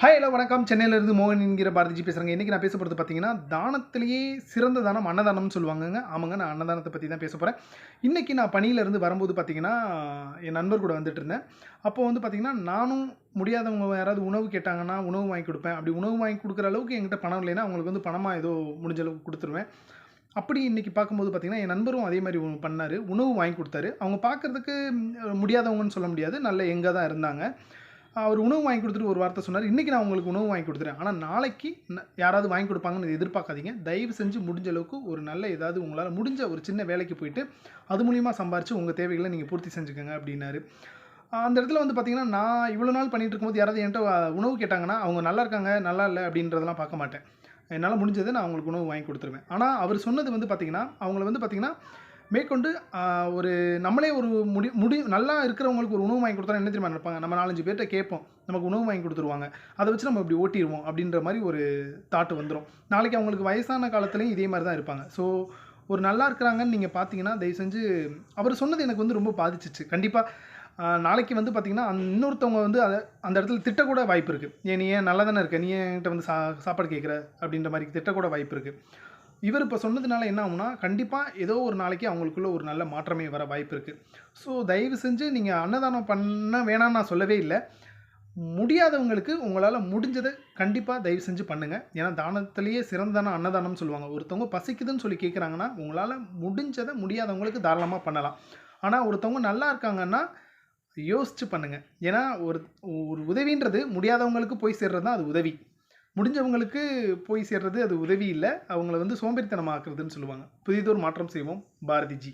Hi hello வணக்கம். சென்னையிலேருந்து மோகன் என்கிற பாரதிஜி பேசுகிறேங்க இன்றைக்கி நான் பேச போகிறது பார்த்தீங்கன்னா தானத்திலேயே சிறந்த தானம் அன்னதானம்னு சொல்லுவாங்கங்க. ஆமாங்க நான் அன்னதானத்தை பற்றி தான் பேச போகிறேன் இன்றைக்கி நான் பணியிலேருந்து வரும்போது பார்த்தீங்கன்னா என் நண்பர் கூட வந்துட்டு இருந்தேன். அப்போது வந்து பார்த்தீங்கன்னா நானும் முடியாதவங்க யாராவது உணவு கேட்டாங்கன்னா உணவு வாங்கி கொடுப்பேன். அப்படி உணவு வாங்கி கொடுக்குற அளவுக்கு என்கிட்ட பணம் இல்லைன்னா அவங்களுக்கு வந்து பணமாக ஏதோ முடிஞ்ச அளவுக்கு கொடுத்துருவேன். அப்படி இன்றைக்கி பார்க்கும்போது பார்த்திங்கன்னா என் நண்பரும் அதே மாதிரி பண்ணார். உணவு வாங்கி கொடுத்தாரு. அவங்க பார்க்குறதுக்கு முடியாதவங்கன்னு சொல்ல முடியாது. நல்ல எங்கே தான் இருந்தாங்க. அவர் உணவு வாங்கி கொடுத்துட்டு ஒரு வார்த்தை சொன்னார். இன்றைக்கி நான் உங்களுக்கு உணவு வாங்கி கொடுத்துறேன். ஆனால் நாளைக்கு யாராவது வாங்கி கொடுப்பாங்கன்னு எதிர்பார்க்காதீங்க. தயவு செஞ்சு முடிஞ்ச அளவுக்கு ஒரு நல்ல ஏதாவது உங்களால் முடிஞ்ச ஒரு சின்ன வேலைக்கு போயிட்டு அது மூலிமா சம்பாரித்து உங்கள் தேவைகளை நீங்கள் பூர்த்தி செஞ்சுக்கோங்க அப்படின்னாரு. அந்த இடத்துல வந்து பார்த்தீங்கன்னா நான் இவ்வளோ நாள் பண்ணிகிட்டு இருக்கும்போது யாராவது என்கிட்ட உணவு கேட்டாங்கன்னா அவங்க நல்லா இருக்காங்க நல்லா இல்லை அப்படின்றதெல்லாம் பார்க்க மாட்டேன். என்னால் முடிஞ்சதை நான் அவங்களுக்கு உணவு வாங்கி கொடுத்துருவேன். ஆனால் அவர் சொன்னது வந்து பார்த்திங்கன்னா அவங்கள வந்து பார்த்தீங்கன்னா மேற்கொண்டு ஒரு நம்மளே ஒரு முடி முடி நல்லா இருக்கிறவங்களுக்கு ஒரு உணவு வாங்கி கொடுத்தா என்ன தெரியுமா நினைப்பாங்க? நம்ம நாலஞ்சு பேர்கிட்ட கேட்போம். நமக்கு உணவு வாங்கி கொடுத்துருவாங்க. அதை வச்சு நம்ம இப்படி ஓட்டிடுவோம் அப்படின்ற மாதிரி ஒரு தாட்டு வந்துடும் நாளைக்கு அவங்களுக்கு வயசான காலத்துலேயும் இதே மாதிரி தான் இருப்பாங்க. ஸோ ஒரு நல்லா இருக்கிறாங்கன்னு நீங்கள் பார்த்தீங்கன்னா தயவு செஞ்சு அவர் சொன்னது எனக்கு வந்து ரொம்ப பாதிச்சிச்சு. கண்டிப்பாக நாளைக்கு வந்து பார்த்திங்கன்னா இன்னொருத்தவங்க வந்து அதை அந்த இடத்துல திட்டக்கூட வாய்ப்பு இருக்குது ஏன் நீ ஏன் நல்லா தானே இருக்க? நீ என்கிட்ட வந்து சா சாப்பாடு கேட்குற? அப்படின்ற மாதிரி திட்டக்கூட வாய்ப்பு இருக்குது இவர் இப்போ சொன்னதுனால என்ன ஆகும்னா கண்டிப்பாக ஏதோ ஒரு நாளைக்கு அவங்களுக்குள்ள ஒரு நல்ல மாற்றமே வர வாய்ப்பு இருக்குது ஸோ தயவு செஞ்சு நீங்கள் அன்னதானம் பண்ண வேணாம்னு நான் சொல்லவே இல்லை. முடியாதவங்களுக்கு உங்களால் முடிஞ்சதை கண்டிப்பாக தயவு செஞ்சு பண்ணுங்கள் ஏன்னா தானத்திலேயே சிறந்தான அன்னதானம்னு சொல்லுவாங்க. ஒருத்தவங்க பசிக்குதுன்னு சொல்லி கேட்குறாங்கன்னா உங்களால் முடிஞ்சதை முடியாதவங்களுக்கு தாராளமாக பண்ணலாம். ஆனால் ஒருத்தவங்க நல்லா இருக்காங்கன்னா யோசித்து பண்ணுங்கள் ஏன்னா ஒரு ஒரு உதவின்றது முடியாதவங்களுக்கு போய் சேர்றது தான் அது உதவி. முடிஞ்சவங்களுக்கு போய் சேர்றது அது உதவி இல்லை அவங்கள வந்து சோம்பேறித்தனமாக்குறதுன்னு சொல்லுவாங்க. புதிதோர் மாற்றம் செய்வோம். பாரதிஜி